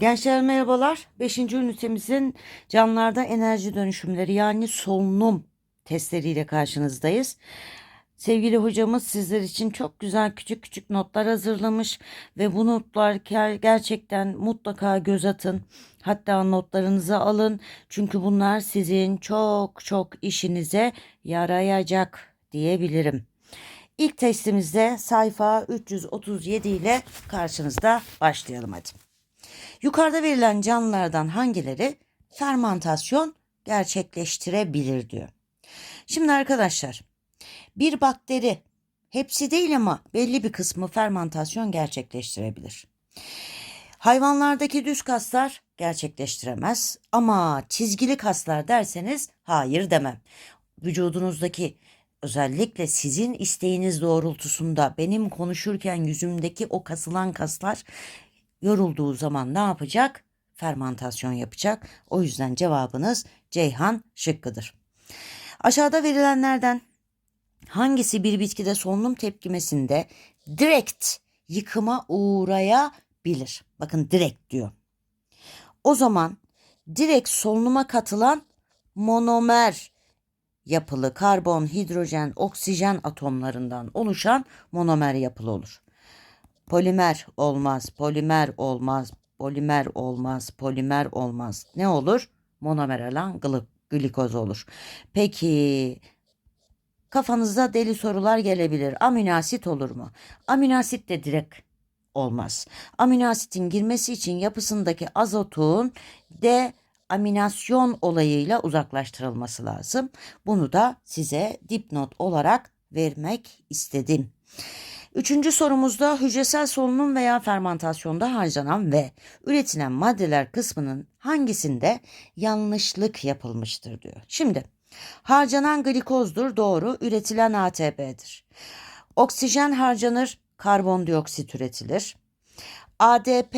Gençler merhabalar. 5. ünitemizin canlılarda enerji dönüşümleri yani solunum testleriyle karşınızdayız. Sevgili hocamız sizler için çok güzel küçük küçük notlar hazırlamış ve bu notlar ger- gerçekten mutlaka göz atın. Hatta notlarınızı alın çünkü bunlar sizin çok çok işinize yarayacak diyebilirim. İlk testimizde sayfa 337 ile karşınızda başlayalım hadi. Yukarıda verilen canlılardan hangileri fermantasyon gerçekleştirebilir diyor. Şimdi arkadaşlar bir bakteri hepsi değil ama belli bir kısmı fermantasyon gerçekleştirebilir. Hayvanlardaki düz kaslar gerçekleştiremez ama çizgili kaslar derseniz hayır demem. Vücudunuzdaki özellikle sizin isteğiniz doğrultusunda benim konuşurken yüzümdeki o kasılan kaslar yorulduğu zaman ne yapacak? Fermantasyon yapacak. O yüzden cevabınız Ceyhan şıkkıdır. Aşağıda verilenlerden hangisi bir bitkide solunum tepkimesinde direkt yıkıma uğrayabilir? Bakın direkt diyor. O zaman direkt solunuma katılan monomer yapılı karbon, hidrojen, oksijen atomlarından oluşan monomer yapılı olur. Polimer olmaz, polimer olmaz, polimer olmaz, polimer olmaz. Ne olur? Monomer olan glı- glikoz olur. Peki kafanızda deli sorular gelebilir. Aminoasit olur mu? Aminoasit de direkt olmaz. Aminoasitin girmesi için yapısındaki azotun de aminasyon olayıyla uzaklaştırılması lazım. Bunu da size dipnot olarak vermek istedim. Üçüncü sorumuzda hücresel solunum veya fermentasyonda harcanan ve üretilen maddeler kısmının hangisinde yanlışlık yapılmıştır diyor. Şimdi harcanan glikozdur doğru üretilen ATP'dir. Oksijen harcanır karbondioksit üretilir. ADP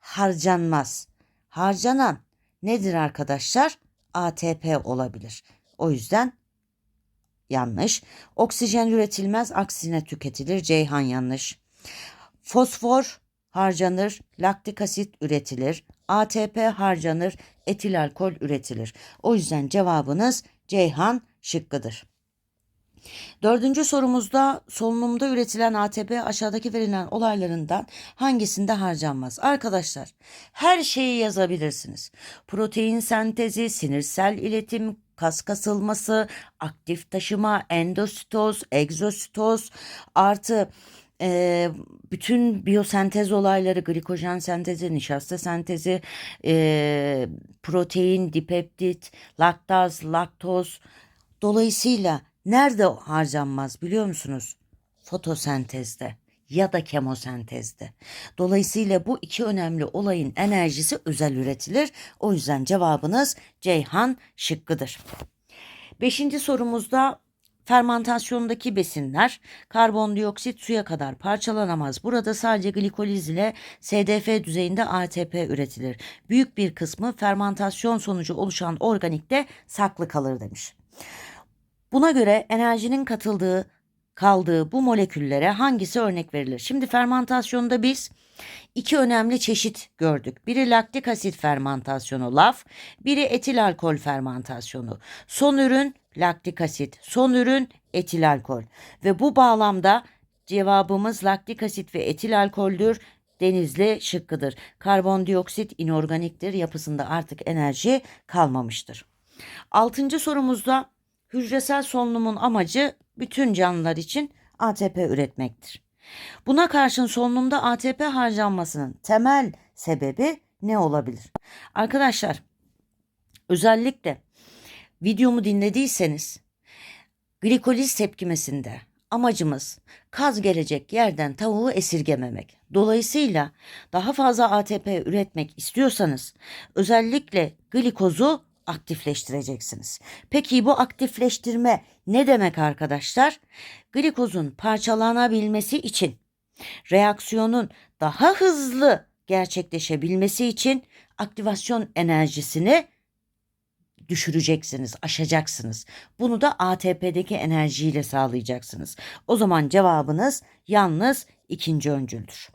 harcanmaz. Harcanan nedir arkadaşlar? ATP olabilir. O yüzden yanlış. Oksijen üretilmez aksine tüketilir. Ceyhan yanlış. Fosfor harcanır, laktik asit üretilir. ATP harcanır, etil alkol üretilir. O yüzden cevabınız Ceyhan şıkkıdır. Dördüncü sorumuzda solunumda üretilen ATP aşağıdaki verilen olaylarından hangisinde harcanmaz? Arkadaşlar her şeyi yazabilirsiniz. Protein sentezi, sinirsel iletim, kas kasılması, aktif taşıma, endositoz, egzositoz artı e, bütün biyosentez olayları, glikojen sentezi, nişasta sentezi, e, protein, dipeptit, laktaz, laktoz. Dolayısıyla nerede harcanmaz biliyor musunuz? Fotosentezde ya da kemosentezde. Dolayısıyla bu iki önemli olayın enerjisi özel üretilir. O yüzden cevabınız Ceyhan şıkkıdır. Beşinci sorumuzda fermentasyondaki besinler karbondioksit suya kadar parçalanamaz. Burada sadece glikoliz ile SDF düzeyinde ATP üretilir. Büyük bir kısmı fermentasyon sonucu oluşan organikte saklı kalır demiş. Buna göre enerjinin katıldığı kaldığı bu moleküllere hangisi örnek verilir? Şimdi fermentasyonda biz iki önemli çeşit gördük. Biri laktik asit fermentasyonu LAF, biri etil alkol fermentasyonu. Son ürün laktik asit, son ürün etil alkol. Ve bu bağlamda cevabımız laktik asit ve etil alkoldür. Denizli şıkkıdır. Karbondioksit inorganiktir. Yapısında artık enerji kalmamıştır. Altıncı sorumuzda hücresel solunumun amacı bütün canlılar için ATP üretmektir. Buna karşın solunumda ATP harcanmasının temel sebebi ne olabilir? Arkadaşlar özellikle videomu dinlediyseniz glikoliz tepkimesinde amacımız kaz gelecek yerden tavuğu esirgememek. Dolayısıyla daha fazla ATP üretmek istiyorsanız özellikle glikozu aktifleştireceksiniz. Peki bu aktifleştirme ne demek arkadaşlar? Glikozun parçalanabilmesi için reaksiyonun daha hızlı gerçekleşebilmesi için aktivasyon enerjisini düşüreceksiniz, aşacaksınız. Bunu da ATP'deki enerjiyle sağlayacaksınız. O zaman cevabınız yalnız ikinci öncüldür.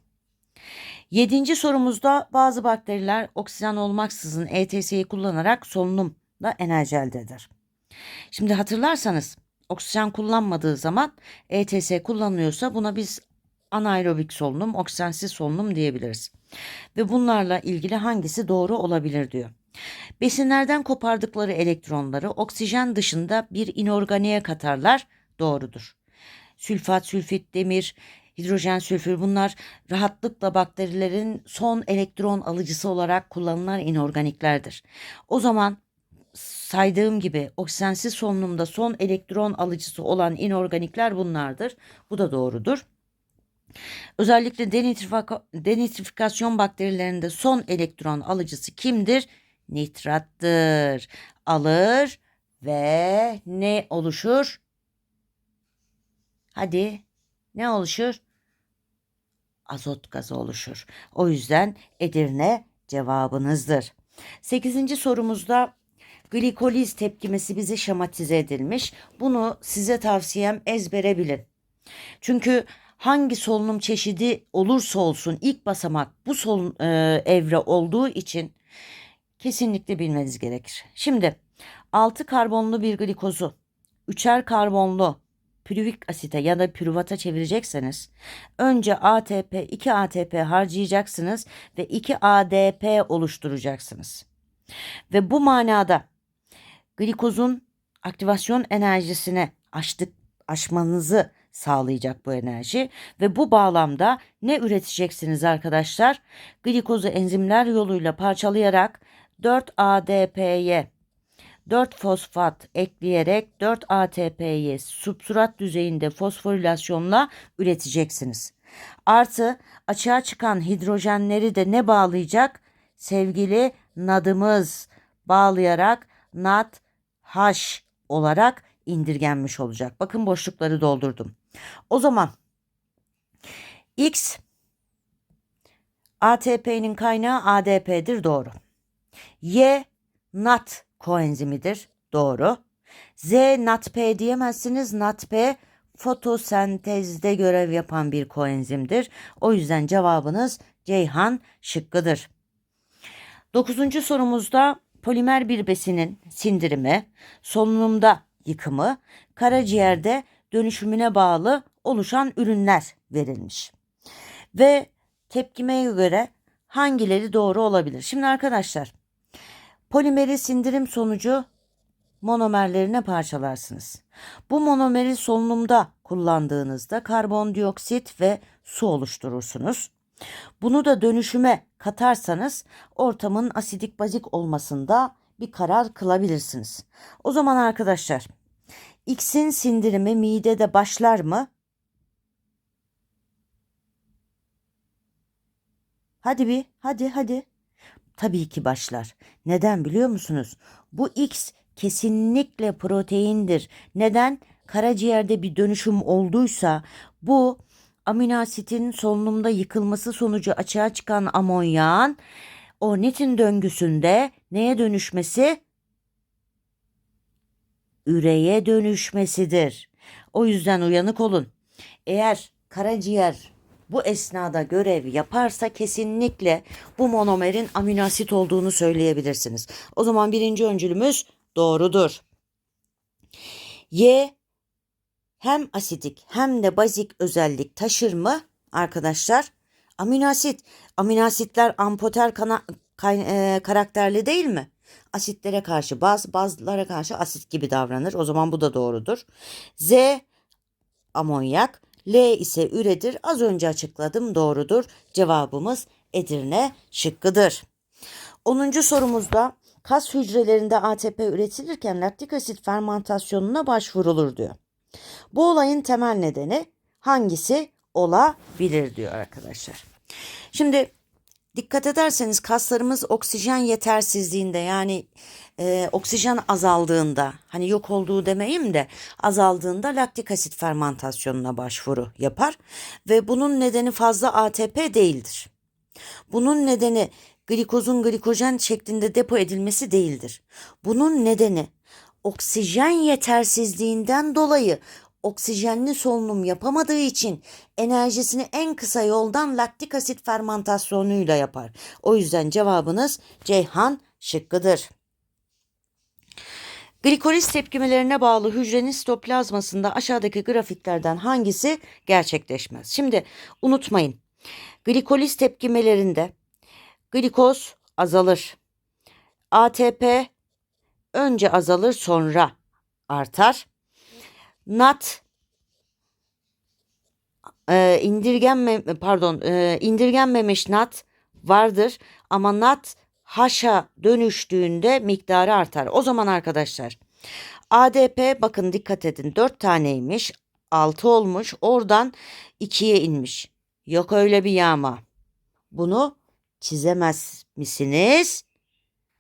Yedinci sorumuzda bazı bakteriler oksijen olmaksızın ETS'yi kullanarak solunumla enerji elde eder. Şimdi hatırlarsanız oksijen kullanmadığı zaman ETS kullanılıyorsa buna biz anaerobik solunum, oksijensiz solunum diyebiliriz. Ve bunlarla ilgili hangisi doğru olabilir diyor. Besinlerden kopardıkları elektronları oksijen dışında bir inorganiğe katarlar. Doğrudur. Sülfat, sülfit, demir, hidrojen, sülfür bunlar rahatlıkla bakterilerin son elektron alıcısı olarak kullanılan inorganiklerdir. O zaman saydığım gibi oksijensiz solunumda son elektron alıcısı olan inorganikler bunlardır. Bu da doğrudur. Özellikle denitrifika- denitrifikasyon bakterilerinde son elektron alıcısı kimdir? Nitrattır. Alır ve ne oluşur? Hadi ne oluşur? Azot gazı oluşur. O yüzden Edirne cevabınızdır. Sekizinci sorumuzda glikoliz tepkimesi bize şematize edilmiş. Bunu size tavsiyem ezbere bilin. Çünkü hangi solunum çeşidi olursa olsun ilk basamak bu solun e, evre olduğu için kesinlikle bilmeniz gerekir. Şimdi 6 karbonlu bir glikozu 3'er karbonlu pürüvik asite ya da pürüvata çevirecekseniz önce ATP 2 ATP harcayacaksınız ve 2 ADP oluşturacaksınız. Ve bu manada glikozun aktivasyon enerjisine açtık aşmanızı sağlayacak bu enerji ve bu bağlamda ne üreteceksiniz arkadaşlar? Glikozu enzimler yoluyla parçalayarak 4 ADP'ye 4 fosfat ekleyerek 4 ATP'yi substrat düzeyinde fosforilasyonla üreteceksiniz. Artı açığa çıkan hidrojenleri de ne bağlayacak? Sevgili nadımız bağlayarak NAD H olarak indirgenmiş olacak. Bakın boşlukları doldurdum. O zaman X ATP'nin kaynağı ADP'dir doğru. Y NAT koenzimidir doğru. Z NATP diyemezsiniz. NATP fotosentezde görev yapan bir koenzimdir. O yüzden cevabınız Ceyhan şıkkıdır. Dokuzuncu sorumuzda polimer bir besinin sindirimi, solunumda yıkımı, karaciğerde dönüşümüne bağlı oluşan ürünler verilmiş. Ve tepkimeye göre hangileri doğru olabilir? Şimdi arkadaşlar polimeri sindirim sonucu monomerlerine parçalarsınız. Bu monomeri solunumda kullandığınızda karbondioksit ve su oluşturursunuz. Bunu da dönüşüme katarsanız ortamın asidik bazik olmasında bir karar kılabilirsiniz. O zaman arkadaşlar X'in sindirimi midede başlar mı? Hadi bir, hadi hadi. Tabii ki başlar. Neden biliyor musunuz? Bu X kesinlikle proteindir. Neden? Karaciğerde bir dönüşüm olduysa bu amino asitin solunumda yıkılması sonucu açığa çıkan amonyağın o nitin döngüsünde neye dönüşmesi? Üreye dönüşmesidir. O yüzden uyanık olun. Eğer karaciğer bu esnada görev yaparsa kesinlikle bu monomerin amino asit olduğunu söyleyebilirsiniz. O zaman birinci öncülümüz doğrudur. Y hem asidik hem de bazik özellik taşır mı arkadaşlar? Amino asit. Amino asitler ampoter kana, kay, e, karakterli değil mi? Asitlere karşı baz, bazlara karşı asit gibi davranır. O zaman bu da doğrudur. Z amonyak, L ise üredir. Az önce açıkladım doğrudur. Cevabımız Edirne şıkkıdır. 10. sorumuzda kas hücrelerinde ATP üretilirken laktik asit fermentasyonuna başvurulur diyor. Bu olayın temel nedeni hangisi olabilir diyor arkadaşlar. Şimdi dikkat ederseniz kaslarımız oksijen yetersizliğinde yani e, oksijen azaldığında hani yok olduğu demeyeyim de azaldığında laktik asit fermentasyonuna başvuru yapar ve bunun nedeni fazla ATP değildir. Bunun nedeni glikozun glikojen şeklinde depo edilmesi değildir. Bunun nedeni oksijen yetersizliğinden dolayı oksijenli solunum yapamadığı için enerjisini en kısa yoldan laktik asit fermentasyonuyla yapar. O yüzden cevabınız Ceyhan şıkkıdır. Glikoliz tepkimelerine bağlı hücrenin sitoplazmasında aşağıdaki grafiklerden hangisi gerçekleşmez? Şimdi unutmayın. Glikoliz tepkimelerinde glikoz azalır. ATP önce azalır sonra artar. NAT e, indirgenme pardon e, indirgenmemiş NAT vardır ama NAT haşa dönüştüğünde miktarı artar. O zaman arkadaşlar ADP bakın dikkat edin 4 taneymiş 6 olmuş oradan 2'ye inmiş. Yok öyle bir yağma. Bunu çizemez misiniz?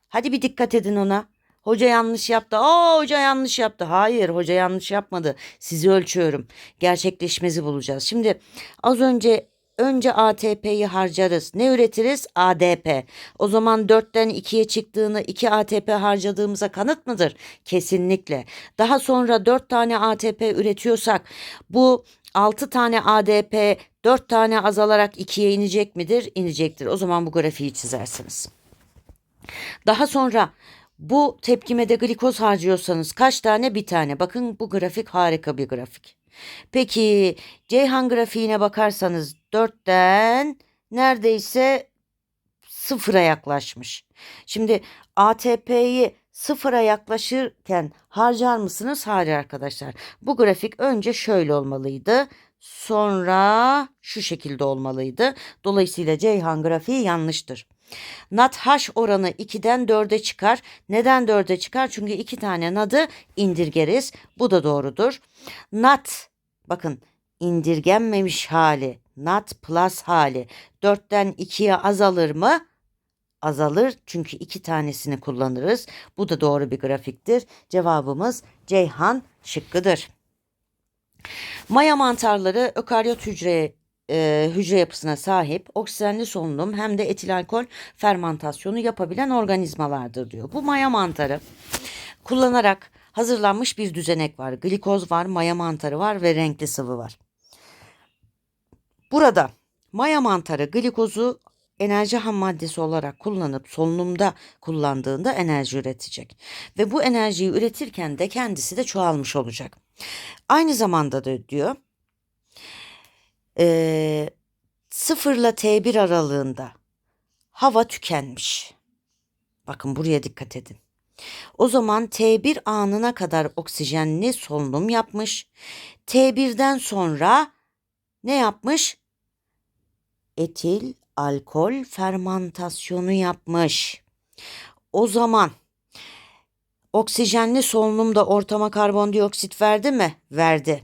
Hadi bir dikkat edin ona. Hoca yanlış yaptı. Aa hoca yanlış yaptı. Hayır hoca yanlış yapmadı. Sizi ölçüyorum. Gerçekleşmezi bulacağız. Şimdi az önce önce ATP'yi harcarız. Ne üretiriz? ADP. O zaman 4'ten 2'ye çıktığını 2 ATP harcadığımıza kanıt mıdır? Kesinlikle. Daha sonra 4 tane ATP üretiyorsak bu 6 tane ADP 4 tane azalarak 2'ye inecek midir? İnecektir. O zaman bu grafiği çizersiniz. Daha sonra bu tepkimede glikoz harcıyorsanız kaç tane? Bir tane. Bakın bu grafik harika bir grafik. Peki Ceyhan grafiğine bakarsanız 4'ten neredeyse sıfıra yaklaşmış. Şimdi ATP'yi sıfıra yaklaşırken harcar mısınız? Hayır arkadaşlar. Bu grafik önce şöyle olmalıydı. Sonra şu şekilde olmalıydı. Dolayısıyla Ceyhan grafiği yanlıştır. NAT-H oranı 2'den 4'e çıkar. Neden 4'e çıkar? Çünkü 2 tane NAD'ı indirgeriz. Bu da doğrudur. NAT bakın indirgenmemiş hali. NAT plus hali 4'ten 2'ye azalır mı? Azalır çünkü iki tanesini kullanırız. Bu da doğru bir grafiktir. Cevabımız Ceyhan şıkkıdır. Maya mantarları ökaryot hücre e, hücre yapısına sahip oksijenli solunum hem de etil alkol fermentasyonu yapabilen organizmalardır diyor. Bu maya mantarı kullanarak hazırlanmış bir düzenek var. Glikoz var, maya mantarı var ve renkli sıvı var. Burada maya mantarı glikozu enerji ham maddesi olarak kullanıp solunumda kullandığında enerji üretecek. Ve bu enerjiyi üretirken de kendisi de çoğalmış olacak. Aynı zamanda da diyor e, 0 ile T1 aralığında hava tükenmiş. Bakın buraya dikkat edin. O zaman T1 anına kadar oksijenli solunum yapmış. T1'den sonra ne yapmış? Etil alkol fermentasyonu yapmış. O zaman oksijenli solunumda ortama karbondioksit verdi mi? Verdi.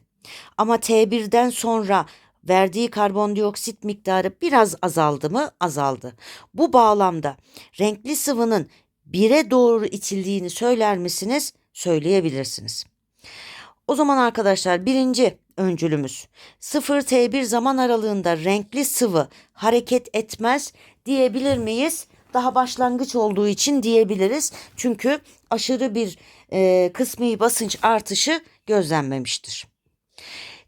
Ama T1'den sonra verdiği karbondioksit miktarı biraz azaldı mı? Azaldı. Bu bağlamda renkli sıvının bire doğru itildiğini söyler misiniz? Söyleyebilirsiniz. O zaman arkadaşlar birinci öncülümüz 0 T1 zaman aralığında renkli sıvı hareket etmez diyebilir miyiz? Daha başlangıç olduğu için diyebiliriz. Çünkü aşırı bir e, kısmi basınç artışı gözlenmemiştir.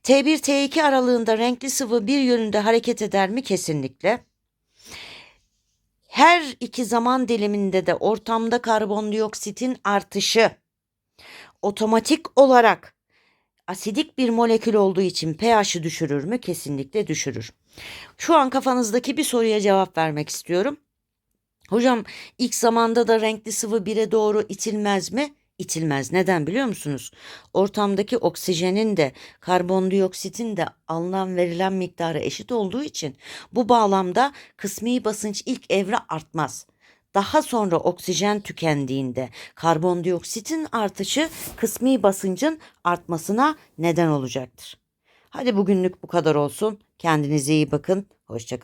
T1 T2 aralığında renkli sıvı bir yönünde hareket eder mi? Kesinlikle. Her iki zaman diliminde de ortamda karbondioksitin artışı otomatik olarak asidik bir molekül olduğu için pH'ı düşürür mü? Kesinlikle düşürür. Şu an kafanızdaki bir soruya cevap vermek istiyorum. Hocam ilk zamanda da renkli sıvı bire doğru itilmez mi? itilmez. Neden biliyor musunuz? Ortamdaki oksijenin de karbondioksitin de alınan verilen miktarı eşit olduğu için bu bağlamda kısmi basınç ilk evre artmaz. Daha sonra oksijen tükendiğinde karbondioksitin artışı kısmi basıncın artmasına neden olacaktır. Hadi bugünlük bu kadar olsun. Kendinize iyi bakın. Hoşçakalın.